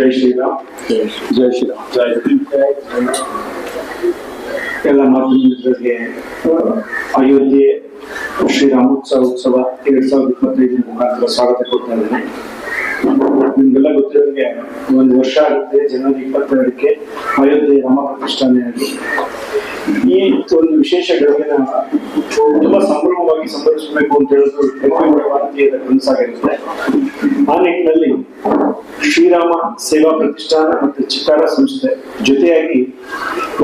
ಜೈ ಶ್ರೀರಾಮ್. ಜೈ ಶ್ರೀರಾಮ್. ಜೈ ಎಲ್ಲ ಮಾಧ್ಯಮಗಳಿಗೆ ಅಯೋಧ್ಯೆ ಶ್ರೀರಾಮೋತ್ಸವ ಉತ್ಸವ ಎರಡ್ ಸಾವಿರದ ಇಪ್ಪತ್ತೈದರ ಮುಖಾಂತರ ಸ್ವಾಗತ ಕೊಡ್ತಾ ಇದ್ದೇನೆ. ನಿಮ್ಗೆಲ್ಲ ಗೊತ್ತಿರೋಂಗೆ ಒಂದು ವರ್ಷ ಆಗುತ್ತೆ ಜನವರಿ ಇಪ್ಪತ್ತೆರಡಕ್ಕೆ ಅಯೋಧ್ಯೆ ರಾಮ ಪ್ರತಿಷ್ಠಾನೆಯಾಗಿ ಈ ಒಂದು ವಿಶೇಷ ಘಟನೆನ ತುಂಬಾ ಸಂಭ್ರಮವಾಗಿ ಸಂಭರಿಸಬೇಕು ಅಂತ ಹೇಳೋದು ಭಾರತೀಯರ ಕನಸಾಗಿರುತ್ತೆ. ಆ ನಿಟ್ಟಿನಲ್ಲಿ ಶ್ರೀರಾಮ ಸೇವಾ ಪ್ರತಿಷ್ಠಾನ ಮತ್ತು ಚಿತ್ತಾರ ಸಂಸ್ಥೆ ಜೊತೆಯಾಗಿ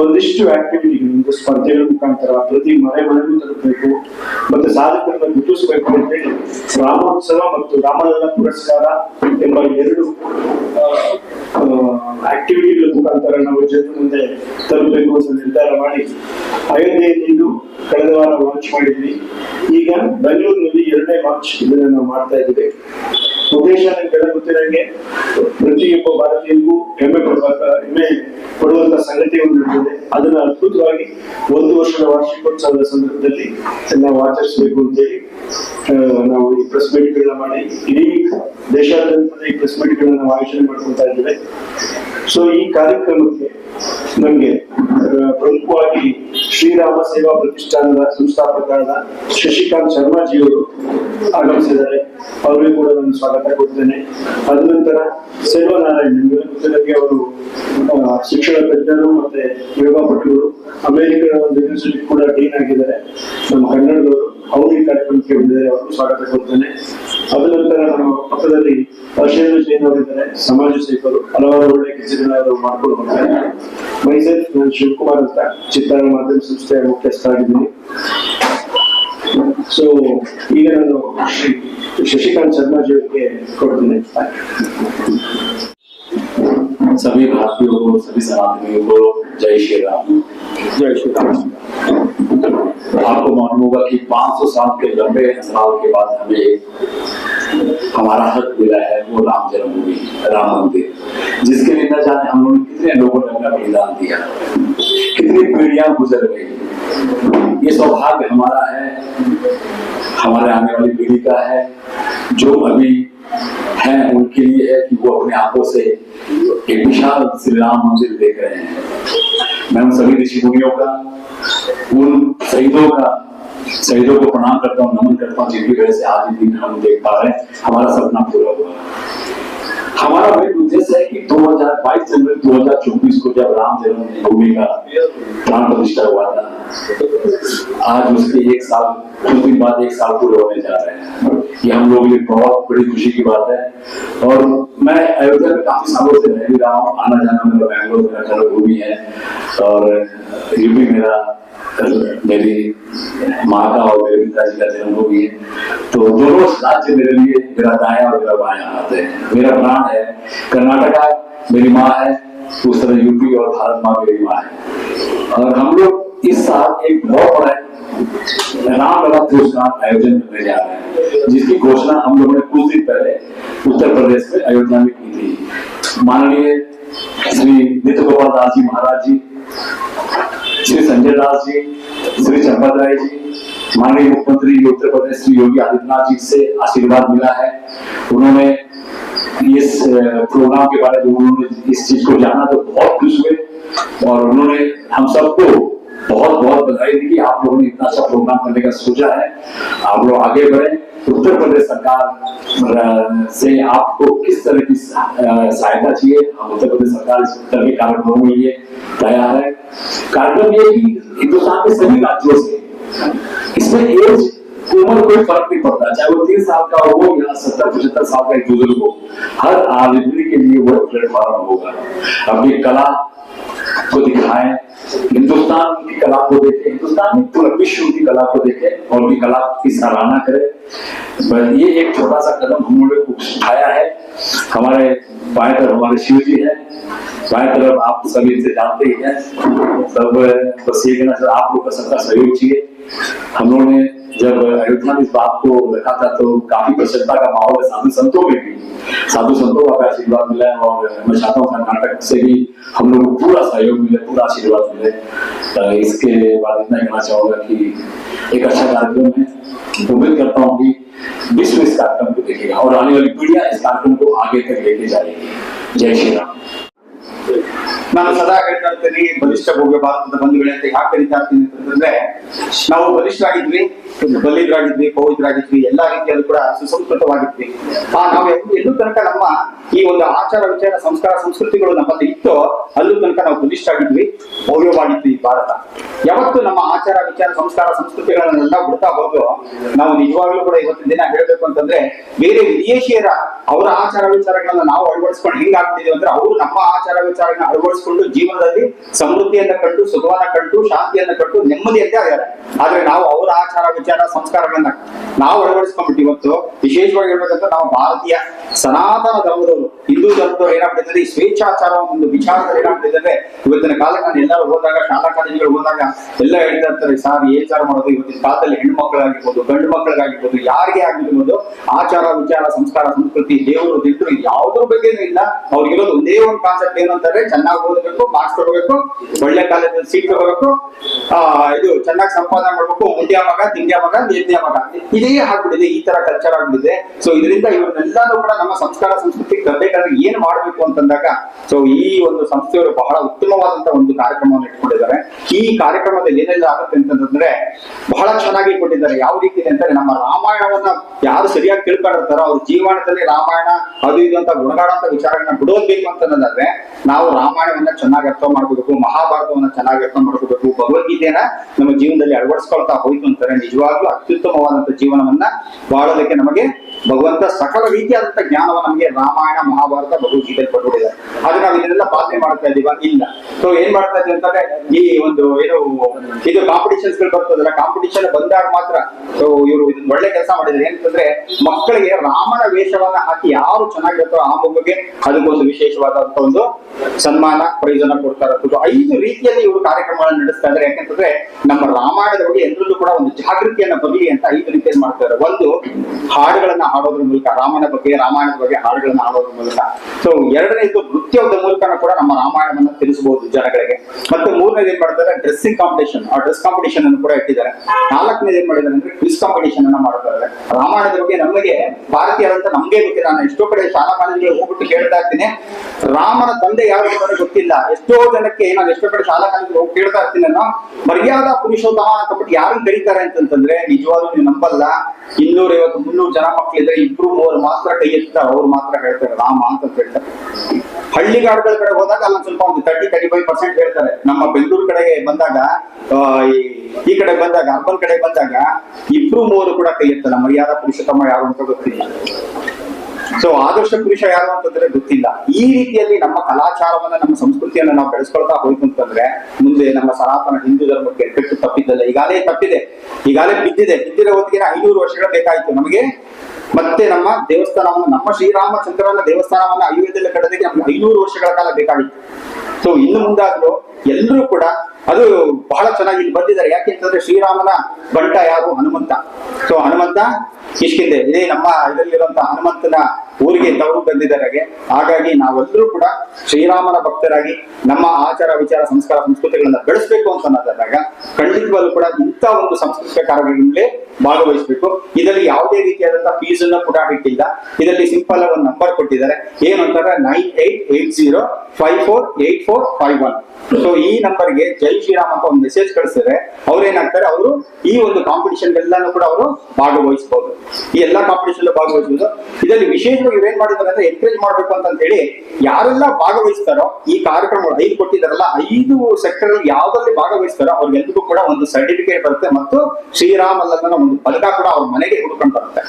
ಒಂದಿಷ್ಟು ಆಕ್ಟಿವಿಟಿಗಳು ಸ್ಪರ್ಧೆಗಳ ಮುಖಾಂತರ ಪ್ರತಿ ಮನೆ ಮನೆಗೂ ತಲುಪಬೇಕು ಮತ್ತೆ ಸಾಧಕರನ್ನ ಗುರುತಿಸಬೇಕು ಅಂತ ಹೇಳಿ ರಾಮೋತ್ಸವ ಮತ್ತು ರಾಮಲಲ್ಲ ಪುರಸ್ಕಾರ ಎಂಬ ಎರಡು ಆಕ್ಟಿವಿಟಿಗಳ ಮುಖಾಂತರ ನಾವು ಜನರ ಮುಂದೆ ತಲುಪಬೇಕು ಅಂತ ನಿರ್ಧಾರ ಮಾಡಿ ಅಯೋಧ್ಯೆಯಲ್ಲಿ ಕಳೆದ ವಾರ ಲಾಂಚ್ ಮಾಡಿದ್ವಿ. ಈಗ ಬೆಂಗಳೂರಿನಲ್ಲಿ ಎರಡನೇ ಲಾಂಚ್ ಇದನ್ನ ನಾವು ಮಾಡ್ತಾ ಇದ್ದೀವಿ. ಉದ್ದೇಶ ಗೊತ್ತಿರಂಗೆ ಪ್ರತಿಯೊಬ್ಬ ಭಾರತೀಯರಿಗೂ ಹೆಮ್ಮೆ ಪಡುವಂತ ಹೆಮ್ಮೆ ಪಡುವಂತ ಸಂಗತಿ ಒಂದು ಇರ್ತದೆ. ಅದನ್ನ ಅದ್ಭುತವಾಗಿ ಒಂದು ವರ್ಷದ ವಾರ್ಷಿಕೋತ್ಸವದ ಸಂದರ್ಭದಲ್ಲಿ ನಾವು ಆಚರಿಸಬೇಕು ಅಂತೇಳಿ ನಾವು ಈ ಪ್ರೆಸ್ ಮೀಟ್ಗಳನ್ನ ಮಾಡಿ, ಇಡೀ ದೇಶಾದ್ಯಂತ ಈ ಪ್ರೆಸ್ ಮೀಟ್ಗಳನ್ನ ನಾವು ಆಯೋಜನೆ ಮಾಡ್ಕೊಳ್ತಾ ಇದ್ದೇವೆ. ಸೊ ಈ ಕಾರ್ಯಕ್ರಮಕ್ಕೆ ನಮ್ಗೆ ಪ್ರಮುಖವಾಗಿ ಶ್ರೀರಾಮ ಸೇವಾ ಪ್ರತಿಷ್ಠಾನದ ಸಂಸ್ಥಾಪಕರಾದ ಶಶಿಕಾಂತ್ ಶರ್ಮಾಜಿಯವರು ಆಗಮಿಸಿದ್ದಾರೆ. ಅವರಿಗೂ ಕೂಡ ನಾನು ಸ್ವಾಗತ ಕೊಡ್ತೇನೆ. ಅದ ನಂತರ ಸೇವಾನಾರಾಯಣ್ ಗೊತ್ತಿರೋಂಗೆ ಅವರು ಶಿಕ್ಷಣ ತಜ್ಞರು ಮತ್ತೆ ಯೋಗಾಪಟುಗಳು ಅಮೆರಿಕದ ಒಂದು ಯೂನಿವರ್ಸಿಟಿ ಕೂಡ ಡೀನ್ ಆಗಿದ್ದಾರೆ. ನಮ್ಮ ಕನ್ನಡದವರು, ಅವರು ಈ ಕಾರ್ಯಕ್ರಮಕ್ಕೆ ಬಂದಿದ್ದಾರೆ. ಅವರು ಸ್ವಾಗತ ಕೊಡ್ತೇನೆ. ಅದ ನಂತರ ನಮ್ಮ ಪಕ್ಕದಲ್ಲಿ ಶೈಲ ಜೈನ್ ಅವರಿದ್ದಾರೆ. ಸಮಾಜ ಸೇವಕರು, ಹಲವಾರು ಒಳ್ಳೆ ಕೆಲಸಗಳನ್ನ ಮಾಡ್ಕೊಂಡು ಬರ್ತಾರೆ ಮೈಸೂರು ನಾನು ಶಿವಕುಮಾರ್ ಅಂತ ಚಿತ್ತಾರ ಮಾಧ್ಯಮ ಸಂಸ್ಥೆಯ ಮುಖ್ಯಸ್ಥರಾಗಿದ್ದೀನಿ. ಸೊ ಈಗ ನಾನು ಶ್ರೀ ಶಶಿಕಾಂತ್ ಶರ್ಮಾಜಿ ಅವರಿಗೆ ಕೊಡ್ತೀನಿ सभी भारतीयों को सभी सनातनियों को जय श्री राम ಜೈ ಶ್ರೀರಾಮ್ आपको मालूम होगा कि 500 साल के लंबे अंतराल के बाद हमें एक हमारा हक मिला है वो राम जन्मभूमि राम मंदिर जिसके लिए न जाने हम लोग कितने लोगों ने अपना बलिदान दिया कितनी पीढ़ियाँ गुजर गई। ये सौभाग्य हमारा है। हमारे आने वाली पीढ़ी का है। जो अभी हैं, उनके लिए है कि वो अपने आँखों से एक विशाल श्री राम मंदिर देख रहे हैं। मैं उन सभी ऋषि मुनियों का, उन शहीदों का, शहीदों को प्रणाम करता हूँ, नमन करता हूँ, जिनकी वजह से आज दिन हम देख पा रहे हैं। हमारा सपना पूरा हुआ। हमारा मेन उद्देश्य है कि 2022 जनवरी 2024 को जब राम जन्मभूमि का प्राण प्रतिष्ठा हुआ था, आज उसके एक साल, कुछ दिन बाद एक साल पूरे होने जा रहे हैं। ये हम लोग लिए बहुत बड़ी खुशी की बात है। और मैं अयोध्या में काफ़ी सालों से रह भी रहा हूँ। आना जाना मेरा बैंगलोर मेरा जन्मभूमि है। और यूपी मेरा मेरी माँ का और मेरे पिताजी का जन्मभूमि है। तो दोनों राज्य मेरे लिए मेरा दाया और मेरा बाया हाथ है मेरा प्राण है कर्नाटका, मेरी माँ है, उस तरह यूपी और भारत माँ मेरी माँ है। और हम लोग इस साल एक बहुत बड़ा राम लला पुरस्कार आयोजन करने जा रहे हैं, जिसकी घोषणा हम लोगों ने कुछ दिन पहले उत्तर प्रदेश में अयोध्या में की थी। माननीय श्री नित्य गोपाल दास जी महाराज जी, श्री संजय दास जी, श्री चंपत राय जी माननीय मुख्यमंत्री उत्तर प्रदेश श्री योगी आदित्यनाथ जी से आशीर्वाद मिला है। उन्होंने इस प्रोग्राम के बारे में उन्होंने इस चीज़ को जाना तो बहुत खुश हुए और उन्होंने हम सबको बहुत बहुत बधाई दी कि आप लोगों ने इतना अच्छा प्रोग्राम करने का सोचा है। आप लोग आगे बढ़े। उत्तर प्रदेश सरकार से आपको किस तरह की सहायता चाहिए हम उत्तर प्रदेश सरकार इस तरह के कार्यक्रमों के लिए तैयार है। कार्यक्रम ये कि हिंदुस्तान के सभी राज्यों से इसमें एज उम्र कोई फ़र्क नहीं पड़ता, चाहे वो तीन साल का हो या सत्तर, पचहत्तर साल का एक बुज़ुर्ग हो, हर आदमी के लिए वो प्लेटफॉर्म होगा। अपनी कला को दिखाएँ, हिंदुस्तान की कला को देखे, हिंदुस्तान नहीं पूरा विश्व की कला को देखे और उनकी कला की सराहना करे। ये एक छोटा सा कदम हम लोगों उठाया है। हमारे बाएँ तरफ़ हमारे शिव जी है, बाएँ तरफ़ आप सभी से जानते ही हैं। सब बस ये कहना आप लोग का सबका सहयोग चाहिए। हम लोगों ने जब अयोध्या में इस बात को रखा था तो काफ़ी प्रसन्नता का माहौल है साधु संतों में भी। साधु संतों का आशीर्वाद मिला है और मैं चाहता हूँ कर्नाटक से भी हम लोग को पूरा सहयोग मिले, पूरा आशीर्वाद मिले। इसके बाद इतना कहना चाहूँगा कि एक अच्छा कार्यक्रम है। उम्मीद करता हूँ कि विश्व इस कार्यक्रम को देखेगा और आने वाली पीढ़ियाँ इस कार्यक्रम को आगे तक लेके जाएगी। जय श्री राम। ನಾನು ಸದಾ ಹೇಳ್ತಾ ಇರ್ತೀನಿ ಬಲಿಷ್ಠ ಭೋಗ್ಯ ಭಾರತದ ಬಂಧುಗಳೇ ಅಂತ ಯಾಕೆ ಕರಿತಾ ಇರ್ತೀನಿ ಅಂತಂದ್ರೆ ನಾವು ಬಲಿಷ್ಠರಾಗಿದ್ವಿ, ಬಲಿದ್ರಾಗಿದ್ವಿ ಪವಿತ್ರಾಗಿದ್ವಿ ಎಲ್ಲಾ ರೀತಿಯಲ್ಲೂ ಕೂಡ ಸುಸಂಸ್ಕೃತವಾಗಿದ್ವಿ. ಆ, ನಾವು ಎಲ್ಲಿ- ತನಕ ನಮ್ಮ ಈ ಒಂದು ಆಚಾರ ವಿಚಾರ, ಸಂಸ್ಕಾರ, ಸಂಸ್ಕೃತಿಗಳು ನಮ್ಮಲ್ಲಿ ಇತ್ತು, ಅಲ್ಲೂ ತನಕ ನಾವು ಬಲಿಷ್ಠರಾಗಿದ್ವಿ, ಭವ್ಯವಾಗಿದ್ವಿ ಈ ಭಾರತ. ಯಾವತ್ತು ನಮ್ಮ ಆಚಾರ ವಿಚಾರ, ಸಂಸ್ಕಾರ, ಸಂಸ್ಕೃತಿಗಳನ್ನೆಲ್ಲ ಬಿಡ್ತಾ ಹೋದ್ರು ನಾವು ನಿಜವಾಗ್ಲೂ ಕೂಡ ಇವತ್ತಿನ ದಿನ ಹೇಳ್ಬೇಕು ಅಂತಂದ್ರೆ, ಬೇರೆ ವಿದೇಶಿಯರ ಅವರ ಆಚಾರ ವಿಚಾರಗಳನ್ನ ನಾವು ಅಳವಡಿಸ್ಕೊಂಡು ಹೆಂಗಾಗ್ತಿದೀವಿ ಅಂದ್ರೆ, ಅವರು ನಮ್ಮ ಆಚಾರ ವಿಚಾರಗಳನ್ನ ಅಳವಡಿಸ್ಕೊಂಡು ಜೀವನದಲ್ಲಿ ಸಮೃದ್ಧಿಯನ್ನ ಕಂಡು, ಸುಖವನ್ನ ಕಂಡು, ಶಾಂತಿಯನ್ನ ಕಂಡು ನೆಮ್ಮದಿಯಂತೆ ಆಗ್ಯಾರೆ. ಆದ್ರೆ ನಾವು ಅವರ ಆಚಾರ, ವಿಚಾರ, ಸಂಸ್ಕಾರಗಳನ್ನ ನಾವು ಅಳವಡಿಸ್ಕೊಂಡ್ಬಿಟ್ಟು ಇವತ್ತು ವಿಶೇಷವಾಗಿ ಹೇಳ್ಬೇಕಂದ್ರೆ ನಾವು ಭಾರತೀಯ ಸನಾತನ ಧರ್ಮದವರು, ಹಿಂದೂ ಧರ್ಮದವರು ಏನಾಗ್ಬಿಟ್ಟಿದ್ರೆ ಈ ಸ್ವೇಚ್ಛಾಚಾರ ಒಂದು ವಿಚಾರದಲ್ಲಿ ಏನಾಗ್ಬಿಟ್ಟಿದ್ರೆ ಇವತ್ತಿನ ಕಾಲಕ್ಕೆ ನಾನು ಎಲ್ಲರೂ ಹೋದಾಗ, ಶಾಲಾ ಕಾಲೇಜುಗಳು ಹೋದಾಗ ಎಲ್ಲ ಹೇಳ್ತಾ ಇರ್ತಾರೆ, ಸಾರ್ ಏಚಾರ ಮಾಡೋದು? ಇವತ್ತಿನ ಕಾಲದಲ್ಲಿ ಹೆಣ್ಣು ಮಕ್ಕಳಾಗಿರ್ಬೋದು ಗಂಡು ಮಕ್ಕಳಿಗಾಗಿರ್ಬೋದು ಯಾರಿಗೆ ಆಗಿರ್ಬೋದು, ಆಚಾರ, ವಿಚಾರ, ಸಂಸ್ಕಾರ, ಸಂಸ್ಕೃತಿ, ದೇವರು ದಿಟ್ಟು ಯಾವುದ್ರ ಬಗ್ಗೆನೂ ಇಲ್ಲ. ಅವ್ರಿಗಿರೋದು ಒಂದೇ ಒಂದು ಕಾನ್ಸೆಪ್ಟ್ ಏನಂತಾರೆ ಚೆನ್ನಾಗಿ ಓದಬೇಕು ಮಾರ್ಕ್ಸ್ ತಗೋಬೇಕು, ಒಳ್ಳೆ ಕಾಲೇಜಲ್ಲಿ ಸೀಟ್ ತಗೋಬೇಕು ಇದು ಚೆನ್ನಾಗಿ ಸಂಪಾದನೆ ಮಾಡ್ಬೇಕು ಮುಂಡ್ಯ ಮಗ, ತಿಂಡ್ಯ ಮಗ ನೇದ್ಯ ಮಗ. ಇದೇ ಆಗ್ಬಿಟ್ಟಿದೆ, ಈ ತರ ಕಲ್ಚರ್ ಆಗ್ಬಿಟ್ಟಿದೆ. ಸೊ ಇದರಿಂದ ಇವನ್ನೆಲ್ಲಾನು ಕೂಡ ನಮ್ಮ ಸಂಸ್ಕಾರ, ಸಂಸ್ಕೃತಿ ತರಬೇಕಾದ್ರೆ ಏನ್ ಮಾಡ್ಬೇಕು ಅಂತಂದಾಗ ಸೊ ಈ ಒಂದು ಸಂಸ್ಥೆಯವರು ಬಹಳ ಉತ್ತಮವಾದಂತ ಒಂದು ಕಾರ್ಯಕ್ರಮವನ್ನು ಇಟ್ಕೊಂಡಿದ್ದಾರೆ. ಈ ಕಾರ್ಯಕ್ರಮದಲ್ಲಿ ಏನೆಲ್ಲ ಆಗುತ್ತೆ ಅಂತಂದ್ರೆ, ಬಹಳ ಚೆನ್ನಾಗಿ ಕೊಟ್ಟಿದ್ದಾರೆ ಯಾವ ರೀತಿ ಅಂತಂದ್ರೆ ನಮ್ಮ ರಾಮಾಯಣವನ್ನ ಯಾರು ಸರಿಯಾಗಿ ತಿಳ್ಕೊಂಡಿರ್ತಾರೋ, ಅವ್ರ ಜೀವನದಲ್ಲಿ ರಾಮಾಯಣ, ಅದು ಇದು ಅಂತ ಗುಣಗಾಡುವಂತ ವಿಚಾರಗಳನ್ನ ಬಿಡೋದ್ಬೇಕು ಅಂತಂದ್ರೆ, ನಾವು ರಾಮಾಯಣವನ್ನ ಚೆನ್ನಾಗಿ ಅರ್ಥ ಮಾಡ್ಕೋಬೇಕು, ಮಹಾಭಾರತವನ್ನ ಚೆನ್ನಾಗಿ ಅರ್ಥ ಮಾಡ್ಕೋಬೇಕು, ಭಗವದ್ಗೀತೆಯನ್ನ ನಮ್ಮ ಜೀವನದಲ್ಲಿ ಅಳವಡಿಸ್ಕೊಳ್ತಾ ಹೋಯ್ತು ಅಂತಾರೆ. ನಿಜವಾಗ್ಲೂ ಅತ್ಯುತ್ತಮವಾದಂತ ಜೀವನವನ್ನ ಬಾಳೋದಕ್ಕೆ ನಮಗೆ ಭಗವಂತ ಸಕಲ ರೀತಿಯಾದಂತಹ ಜ್ಞಾನವ ನಮಗೆ ರಾಮಾಯಣ, ಮಹಾಭಾರತ ಭಗವದ್ಗೀತೆಯಲ್ಲಿ ಕೊಟ್ಟಿದ್ದಾರೆ. ಆದ್ರೆ ನಾವು ಇದನ್ನೆಲ್ಲ ಪಾಲನೆ ಮಾಡ್ತಾ ಇದೀವ ಇಲ್ಲ. ಸೊ ಏನ್ ಮಾಡ್ತಾ ಇದ್ದೀವಿ ಅಂತಂದ್ರೆ, ಈ ಒಂದು ಏನು, ಇದು ಕಾಂಪಿಟಿಷನ್ಸ್ಗಳು ಬರ್ತದಲ್ಲ ಕಾಂಪಿಟಿಷನ್ ಬಂದಾಗ ಮಾತ್ರ ಸೊ ಇವರು ಇದನ್ನ ಒಳ್ಳೆ ಕೆಲಸ ಮಾಡಿದ್ರೆ ಏನಂತಂದ್ರೆ, ಮಕ್ಕಳಿಗೆ ರಾಮನ ವೇಷವನ್ನ ಹಾಕಿ ಯಾರು ಚೆನ್ನಾಗಿರುತ್ತೋ ಆ ಮಗುಗೆ ಅದಕ್ಕೊಂದು ವಿಶೇಷವಾದಂತ ಒಂದು ಸನ್ಮಾನ, ಪ್ರಯೋಜನ ಕೊಡ್ತಾರೆ ಇದು ಐದು ರೀತಿಯಲ್ಲಿ ಇವರು ಕಾರ್ಯಕ್ರಮಗಳನ್ನ ನಡೆಸ್ತಾ ಇದ್ದಾರೆ. ಯಾಕಂತಂದ್ರೆ, ನಮ್ಮ ರಾಮಾಯಣದ ಬಗ್ಗೆ ಎಲ್ಲರಲ್ಲೂ ಕೂಡ ಒಂದು ಜಾಗೃತಿಯನ್ನ ಬರಲಿ ಅಂತ ಐದು ರೀತಿಯಲ್ಲಿ ಮಾಡ್ತಾರೆ ಒಂದು ಹಾಡುಗಳನ್ನ ಹಾಡೋದ್ರ ಮೂಲಕ ರಾಮನ ಬಗ್ಗೆ, ರಾಮಾಯಣದ ಬಗ್ಗೆ ಹಾಡುಗಳನ್ನ ಹಾಡೋದ್ರ ಮೂಲಕ. ಸೊ ಎರಡನೇದು ನೃತ್ಯದ ಮೂಲಕ ಕೂಡ ನಮ್ಮ ರಾಮಾಯಣವನ್ನು ತಿಳಿಸಬಹುದು ಜನಗಳಿಗೆ. ಮತ್ತೆ ಮೂರನೇದು ಏನ್ ಮಾಡ್ತಾರೆ? ಡ್ರೆಸ್ಸಿಂಗ್ ಕಾಂಪಿಟೇಷನ್ ಆ ಡ್ರೆಸ್ ಕಾಂಪಿಟೇಷನ್ ಅನ್ನು ಕೂಡ ಇಟ್ಟಿದ್ದಾರೆ. ನಾಲ್ಕನೇದು ಏನ್ ಮಾಡಿದ್ದಾರೆ ಅಂದ್ರೆ ಕ್ವಿಸ್ ಕಾಂಪಿಟೇಷನ್ ಅನ್ನ ಮಾಡ್ತಾರೆ ರಾಮಾಯಣದ ಬಗ್ಗೆ ನಮಗೆ ಭಾರತೀಯರಂತ ನಮ್ಗೆ ಗೊತ್ತಿಲ್ಲ. ನಾನು ಎಷ್ಟೋ ಕಡೆ ಶಾಲಾ ಕಾಲೇಜುಗಳಿಗೆ ಹೋಗ್ಬಿಟ್ಟು ಕೇಳ್ತಾ ಇರ್ತೀನಿ. ರಾಮನ ತಂದೆ ಯಾರು ಅಂತ ಗೊತ್ತಿಲ್ಲ. ಎಷ್ಟೋ ಜನಕ್ಕೆ ನಾನು ಎಷ್ಟೋ ಕಡೆ ಶಾಲಾ ಕಾಲೇಜು ಹೋಗಿ ಕೇಳ್ತಾ ಇರ್ತೀನಿ ನಾನು ಮರ್ಯಾದ ಪುರುಷೋತ್ತಮ ಅಂತಬಿಟ್ಟು ಯಾರನ್ನ ಕರೀತಾರೆ ಅಂತಂದ್ರೆ ನಿಜವಾಗ್ಲೂ ನೀವು ನಂಬಲ್ಲ. ಇನ್ನೂರ ಐವತ್ತು ಮುನ್ನೂರು ಜನ ಮಕ್ಕಳಿದ್ರೆ ಇಬ್ರು ಮೂವರು ಮಾತ್ರ ಕೈ ಎತ್ತ ಅವ್ರು ಮಾತ್ರ ಹೇಳ್ತಾರೆ, ರಾಮ ಅಂತ ಹೇಳ್ತಾರೆ ಹಳ್ಳಿಗಾಡುಗಳ ಕಡೆ ಹೋದಾಗ ಅಲ್ಲ ಸ್ವಲ್ಪ ಒಂದು ತರ್ಟಿ ತರ್ಟಿ ಫೈವ್ ಪರ್ಸೆಂಟ್ ಹೇಳ್ತಾರೆ. ನಮ್ಮ ಬೆಂಗಳೂರು ಕಡೆಗೆ ಬಂದಾಗ ಈ ಕಡೆ ಬಂದಾಗ, ಅರ್ಬನ್ ಕಡೆ ಬಂದಾಗ ಇಬ್ರು ಮೂವರು ಕೂಡ ಕೈ ಎತ್ತಲ್ಲ. ಮರ್ಯಾದಾ ಪುರುಷೋತ್ತಮ ಯಾರು ಅಂತ ಗೊತ್ತಿಲ್ಲ. ಸೊ ಆದರ್ಶ ಪುರುಷ ಯಾರು ಅಂತಂದ್ರೆ ಗೊತ್ತಿಲ್ಲ. ಈ ರೀತಿಯಲ್ಲಿ ನಮ್ಮ ಕಲಾಚಾರವನ್ನ, ನಮ್ಮ ಸಂಸ್ಕೃತಿಯನ್ನ ನಾವು ಬೆಳೆಸ್ಕೊಳ್ತಾ ಹೋಯ್ತು ಅಂತಂದ್ರೆ, ಮುಂದೆ ನಮ್ಮ ಸನಾತನ ಹಿಂದೂ ಧರ್ಮಕ್ಕೆ ಕೆಟ್ಟು ತಪ್ಪಿದ್ದಲ್ಲ. ಈಗಾಗಲೇ ತಪ್ಪಿದೆ. ಈಗಾಗಲೇ ಬಿದ್ದಿದೆ. ಬಿದ್ದಿರೋ ಹೊತ್ತಿಗೆ ಐನೂರು ವರ್ಷಗಳು ಬೇಕಾಯ್ತು. ನಮಗೆ ಮತ್ತೆ ನಮ್ಮ ದೇವಸ್ಥಾನವನ್ನು, ನಮ್ಮ ಶ್ರೀರಾಮಚಂದ್ರನ ದೇವಸ್ಥಾನವನ್ನ ಅಯೋಧ್ಯೆಯಲ್ಲಿ ಕಟ್ಟೋದಕ್ಕೆ ನಮ್ಗೆ ಐನೂರು ವರ್ಷಗಳ ಕಾಲ ಬೇಕಾಗಿತ್ತು. ಸೊ ಇನ್ನು ಮುಂದಾದ್ರೂ ಎಲ್ಲರೂ ಕೂಡ ಅದು ಬಹಳ ಚೆನ್ನಾಗಿ ಇಲ್ಲಿ ಬಂದಿದ್ದಾರೆ. ಯಾಕೆ ಅಂತಂದ್ರೆ ಶ್ರೀರಾಮನ ಬಂಟ ಯಾರು ಹನುಮಂತ. ಸೊ ಹನುಮಂತ ಕಿಷ್ಕಿಂದೆ ಇದೇ ನಮ್ಮ ಇದರಲ್ಲಿರುವಂತಹ ಹನುಮಂತನ ಊರಿಗೆ ತವರು ಬಂದಿದ್ದಾರೆ ಹಾಗಾಗಿ ನಾವೆಲ್ಲರೂ ಕೂಡ ಶ್ರೀರಾಮನ ಭಕ್ತರಾಗಿ ನಮ್ಮ ಆಚಾರ ವಿಚಾರ, ಸಂಸ್ಕಾರ, ಸಂಸ್ಕೃತಿಗಳನ್ನ ಬೆಳೆಸಬೇಕು ಅಂತ ಅನ್ನೋದಾದಾಗ ಖಂಡಿತವಾಗ್ಲೂ ಕೂಡ ಇಂಥ ಒಂದು ಸಂಸ್ಕೃತಿಕ ಕಾರ್ಯಕ್ರಮಗಳೇ ಭಾಗವಹಿಸಬೇಕು. ಇದರಲ್ಲಿ ಯಾವುದೇ ರೀತಿಯಾದಂತಹ ಫೀಸ್ ಅನ್ನ ಕೂಡ ಇಟ್ಟಿಲ್ಲ ಇದರಲ್ಲಿ ಸಿಂಪಲ್ ಒಂದು ನಂಬರ್ ಕೊಟ್ಟಿದ್ದಾರೆ. ಏನಂತಾರೆ nine eight eight zero five four eight four five one. So ಈ ನಂಬರ್ಗೆ ಜೈ ಶ್ರೀರಾಮ್ ಅಂತ ಒಂದು ಮೆಸೇಜ್ ಕಳಿಸಿದ್ರೆ ಅವ್ರು ಏನಾಗ್ತಾರೆ? ಅವರು ಈ ಒಂದು ಕಾಂಪಿಟೇಷನ್ ಎಲ್ಲಾನು ಕೂಡ ಅವರು ಭಾಗವಹಿಸಬಹುದು ಈ ಎಲ್ಲಾ ಕಾಂಪಿಟೇಷನ್ ಭಾಗವಹಿಸಬಹುದು ಇದರಲ್ಲಿ ವಿಶೇಷವಾಗಿ ಏನ್ ಮಾಡಿದ್ದಾರೆ ಅಂದ್ರೆ ಎನ್ಕರೇಜ್ ಮಾಡ್ಬೇಕು ಅಂತ ಹೇಳಿ ಯಾರೆಲ್ಲ ಭಾಗವಹಿಸ್ತಾರೋ ಈ ಕಾರ್ಯಕ್ರಮಗಳು ಐದು ಕೊಟ್ಟಿದ್ದಾರಲ್ಲ, ಐದು ಸೆಕ್ಟರ್ ಅಲ್ಲಿ ಯಾವ್ದಲ್ಲಿ ಭಾಗವಹಿಸ್ತಾರೋ ಅವ್ರಿಗೆಲ್ರಿಗೂ ಕೂಡ ಒಂದು ಸರ್ಟಿಫಿಕೇಟ್ ಬರುತ್ತೆ ಮತ್ತು ಶ್ರೀರಾಮ್ ಶ್ರೀರಾಮಲ್ಲದನ್ನ ಒಂದು ಫಲಕ ಕೂಡ ಅವ್ರ ಮನೆಗೆ ಹುಡ್ಕೊಂಡು ಬರುತ್ತೆ.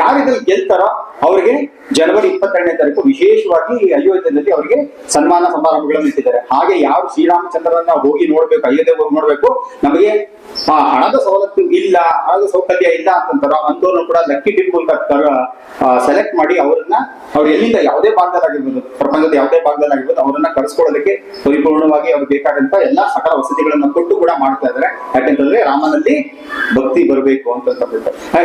ಯಾರು ಇದ್ರಲ್ಲಿ ಗೆಲ್ತಾರೋ ಅವರಿಗೆ ಜನವರಿ ಇಪ್ಪತ್ತೆರಡನೇ ತಾರೀಕು ವಿಶೇಷವಾಗಿ ಅಯೋಧ್ಯದಲ್ಲಿ ಅವರಿಗೆ ಸನ್ಮಾನ ಸಮಾರಂಭಗಳನ್ನು ಇಟ್ಟಿದ್ದಾರೆ. ಹಾಗೆ ಯಾರು ಶ್ರೀರಾಮಚಂದ್ರನ ಹೋಗಿ ನೋಡ್ಬೇಕು, ಅಯೋಧ್ಯೆ ಹೋಗಿ ನೋಡ್ಬೇಕು, ನಮಗೆ ಹಣದ ಸವಲತ್ತು ಇಲ್ಲ, ಹಣದ ಸೌಕರ್ಯ ಇಲ್ಲ ಅಂತಂತಾರೋ ಅಂತವ್ರನ್ನು ಕೂಡ ಲಕ್ಕಿ ಟಿಪ್ಪು ಮೂಲಕ ಸೆಲೆಕ್ಟ್ ಮಾಡಿ ಅವರನ್ನ ಅವ್ರು ಎಲ್ಲಿಂದ ಯಾವುದೇ ಭಾಗದಲ್ಲಾಗಿರ್ಬೋದು, ಪ್ರಪಂಚದ ಯಾವುದೇ ಭಾಗದಲ್ಲಾಗಿರ್ಬೋದು, ಅವರನ್ನ ಕರೆಸ್ಕೊಳ್ಳೋದಕ್ಕೆ ಪರಿಪೂರ್ಣವಾಗಿ ಅವ್ರಿಗೆ ಬೇಕಾದಂತ ಎಲ್ಲಾ ಸಕಲ ವಸತಿಗಳನ್ನ ಕೊಟ್ಟು ಕೂಡ ಮಾಡ್ತಾ ಇದಾರೆ. ಯಾಕಂತಂದ್ರೆ ರಾಮನಲ್ಲಿ ಭಕ್ತಿ ಬರಬೇಕು ಅಂತ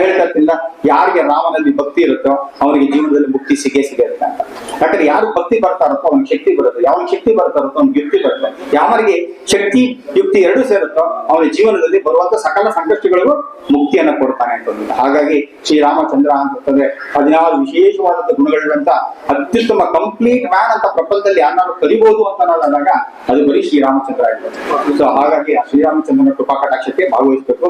ಹೇಳ್ತಾ ಇರ್ತಿಲ್ಲ ಯಾರಿಗೆ ರಾಮನಲ್ಲಿ ಭಕ್ತಿ ಇರುತ್ತೋ ಅವನಿಗೆ ಜೀವನದಲ್ಲಿ ಮುಕ್ತಿ ಸಿಗೇ ಸಿಗುತ್ತೆ ಅಂತ. ಯಾಕಂದ್ರೆ ಯಾರು ಭಕ್ತಿ ಬರ್ತಾ ಇರುತ್ತೋ ಅವ್ನಿಗೆ ಶಕ್ತಿ ಬರುತ್ತೆ. ಯಾವ ಶಕ್ತಿ ಬರ್ತಾ ಇರುತ್ತೋ ಅವ್ನಿಗೆ ಯುಕ್ತಿ ಬರುತ್ತೆ. ಯಾವನಿಗೆ ಶಕ್ತಿ, ಯುಕ್ತಿ ಎರಡು ಸೇರುತ್ತೋ ಅವನ ಜೀವನದಲ್ಲಿ ಬರುವಂತ ಸಕಲ ಸಂಕಷ್ಟಗಳಿಗೂ ಮುಕ್ತಿಯನ್ನ ಕೊಡ್ತಾನೆ ಅಂತ ಹಾಗಾಗಿ ಶ್ರೀರಾಮಚಂದ್ರ ಅಂತಂದ್ರೆ ಹದಿನಾರು ವಿಶೇಷವಾದಂತ ಗುಣಗಳಿರುವಂತ ಅತ್ಯುತ್ತಮ ಕಂಪ್ಲೀಟ್ ಮ್ಯಾನ್ ಅಂತ ಪ್ರಪಂಚದಲ್ಲಿ ಯಾರನ್ನಾರು ಕಲಿಬಹುದು ಅಂತ ನಾನಾದಾಗ ಅದು ಬರೀ ಶ್ರೀರಾಮಚಂದ್ರ ಆಗಿರುತ್ತೆ ಸೊ ಹಾಗಾಗಿ ಆ ಶ್ರೀರಾಮಚಂದ್ರನ ಕೃಪಾ ಕಟಾಕ್ಷಕ್ಕೆ ಭಾಗವಹಿಸಬೇಕು.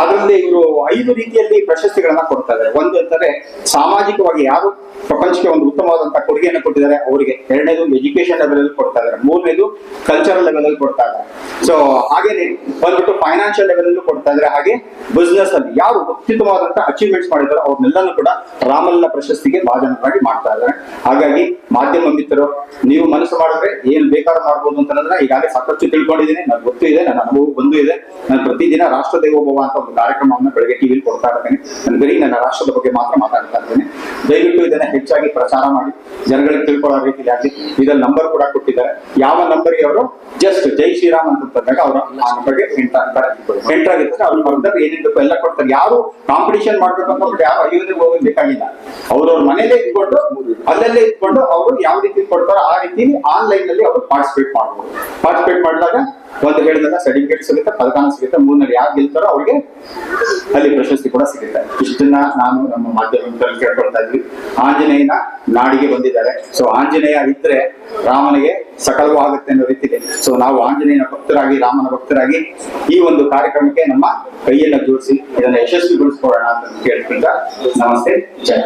ಅದರಲ್ಲಿ ಇವರು ಐದು ರೀತಿಯಲ್ಲಿ ಪ್ರಶಸ್ತಿಗಳನ್ನ ಕೊಡ್ತಾ ಇದ್ದಾರೆ. ಒಂದು ಅಂತಾರೆ ಸಾಮಾಜಿಕವಾಗಿ ಯಾರು ಪ್ರಪಂಚಕ್ಕೆ ಒಂದು ಉತ್ತಮವಾದಂತಹ ಕೊಡುಗೆಯನ್ನು ಕೊಟ್ಟಿದ್ದಾರೆ, ಅವರಿಗೆ. ಎರಡನೇದು ಎಜುಕೇಶನ್ ಲೆವೆಲ್ ಅಲ್ಲಿ ಕೊಡ್ತಾ ಇದ್ದಾರೆ. ಮೂರನೇದು ಕಲ್ಚರಲ್ ಲೆವೆಲ್ ಅಲ್ಲಿ ಕೊಡ್ತಾ ಇದ್ದಾರೆ. ಸೊ ಹಾಗೇನೆ ಬಂದ್ಬಿಟ್ಟು ಫೈನಾನ್ಷಿಯಲ್ ಲೆವೆಲ್ ಅಲ್ಲೂ ಕೊಡ್ತಾ ಇದ್ದಾರೆ. ಹಾಗೆ ಬಿಸ್ನೆಸ್ ಅಲ್ಲಿ ಯಾರು ಅತ್ಯುತ್ತಮವಾದಂತಹ ಅಚೀವ್ಮೆಂಟ್ಸ್ ಮಾಡಿದಾರೆ ಅವ್ರನ್ನೆಲ್ಲನೂ ಕೂಡ ರಾಮಲ್ಲ ಪ್ರಶಸ್ತಿಗೆ ಭಾಜನರಾಗಿ ಮಾಡ್ತಾ ಇದ್ದಾರೆ. ಹಾಗಾಗಿ ಮಾಧ್ಯಮ ಮಿತ್ರರು, ನೀವು ಮನಸ್ಸು ಮಾಡಿದ್ರೆ ಏನ್ ಬೇಕಾದ್ರೂ ಮಾಡ್ಬೋದು ಅಂತಂದ್ರೆ ಈಗಾಗಲೇ ಸಾಕಷ್ಟು ತಿಳ್ಕೊಂಡಿದ್ದೀನಿ. ನನಗೆ ಗೊತ್ತು ಇದೆ, ನನ್ನ ಅನುಭವ ಬಂದು ಇದೆ. ನಾನು ಪ್ರತಿದಿನ ರಾಷ್ಟ್ರ ದೇವೋಭವ ಅಂತ ಒಂದು ಕಾರ್ಯಕ್ರಮವನ್ನು ಬೆಳಗ್ಗೆ ಟಿವಿಲಿ ಕೊಡ್ತಾ ಇರ್ತೇನೆ. ನಾನು ಬರೀ ನನ್ನ ರಾಷ್ಟ್ರದ ಬಗ್ಗೆ ಮಾತ್ರ ಮಾತಾಡ್ತಾ ಇರ್ತೇನೆ. ದಯವಿಟ್ಟು ಇದನ್ನ ಹೆಚ್ಚಾಗಿ ಪ್ರಚಾರ ಮಾಡಿ. ಜನಗಳಿಗೆ ತಿಳ್ಕೊಳ್ಳೋ ರೀತಿಯಲ್ಲಿ ಆಗಲಿ. ಇದ್ರಲ್ಲಿ ನಂಬರ್ ಕೂಡ ಕೊಟ್ಟಿದ್ದಾರೆ. ಯಾವ ನಂಬರ್ಗೆ ಅವರು? ಜಸ್ಟ್ ಜೈ ಶ್ರೀರಾಮ್ ಅಂತ ಬಂದಾಗ ಅವರ ಆ ನಂಬರ್ಗೆ ಎಂಟರ್ ಆಗ್ತಾರೆ. ಎಂಟರ್ ಆಗಿರ್ತಾರೆ ಅವ್ರು ಬಂದಾಗ ಏನೇನು ಎಲ್ಲ ಕೊಡ್ತಾರೆ. ಯಾರು ಕಾಂಪಿಟಿಷನ್ ಮಾಡ್ಬೇಕು ಅಂತ ಯಾರು ಅಯೋಧ್ಯೆಗೆ ಹೋಗೋದು ಬೇಕಾಗಿಲ್ಲ. ಅವ್ರವ್ರ ಮನೇಲೆ ಇಟ್ಕೊಂಡು, ಅಲ್ಲಲ್ಲೇ ಇಟ್ಕೊಂಡು ಅವರು ಯಾವ ರೀತಿ ಕೊಡ್ತಾರೋ ಆ ರೀತಿ ಆನ್ಲೈನ್ನಲ್ಲಿ ಅವರು ಪಾರ್ಟಿಸಿಪೇಟ್ ಮಾಡ್ಬೋದು. ಪಾರ್ಟಿಸಿಪೇಟ್ ಮಾಡಿದಾಗ ಒಂದು ಹೇಳಿದಾಗ ಸರ್ಟಿಫಿಕೇಟ್ ಸಿಗುತ್ತೆ ಪದಕಾನ ಸಿಗುತ್ತೆ ಮೂರನಲ್ಲಿ ಯಾರು ಗೆಲ್ತಾರೋ ಅವ್ರಿಗೆ ಅಲ್ಲಿ ಪ್ರಶಸ್ತಿ ಕೂಡ ಸಿಗುತ್ತೆ. ಇಷ್ಟನ್ನ ನಾನು ನಮ್ಮ ಮಾಧ್ಯಮದಲ್ಲಿ ಕೇಳ್ಕೊಳ್ತಾ ಇದ್ವಿ. ಆಂಜನೇಯನ ನಾಡಿಗೆ ಬಂದಿದ್ದಾರೆ. ಸೊ ಆಂಜನೇಯ ಇದ್ರೆ ರಾಮನಿಗೆ ಸಕಲವೂ ಆಗುತ್ತೆ ಅನ್ನೋ ರೀತಿಗೆ ಸೊ ನಾವು ಆಂಜನೇಯನ ಭಕ್ತರಾಗಿ, ರಾಮನ ಭಕ್ತರಾಗಿ ಈ ಒಂದು ಕಾರ್ಯಕ್ರಮಕ್ಕೆ ನಮ್ಮ ಕೈಯನ್ನ ಜೋಡಿಸಿ, ಇದನ್ನ ಯಶಸ್ವಿಗೊಳಿಸ್ಕೊಳ್ಳೋಣ ಅಂತ ಕೇಳ್ಕೊಂಡ ನಮಸ್ತೆ ಜಯ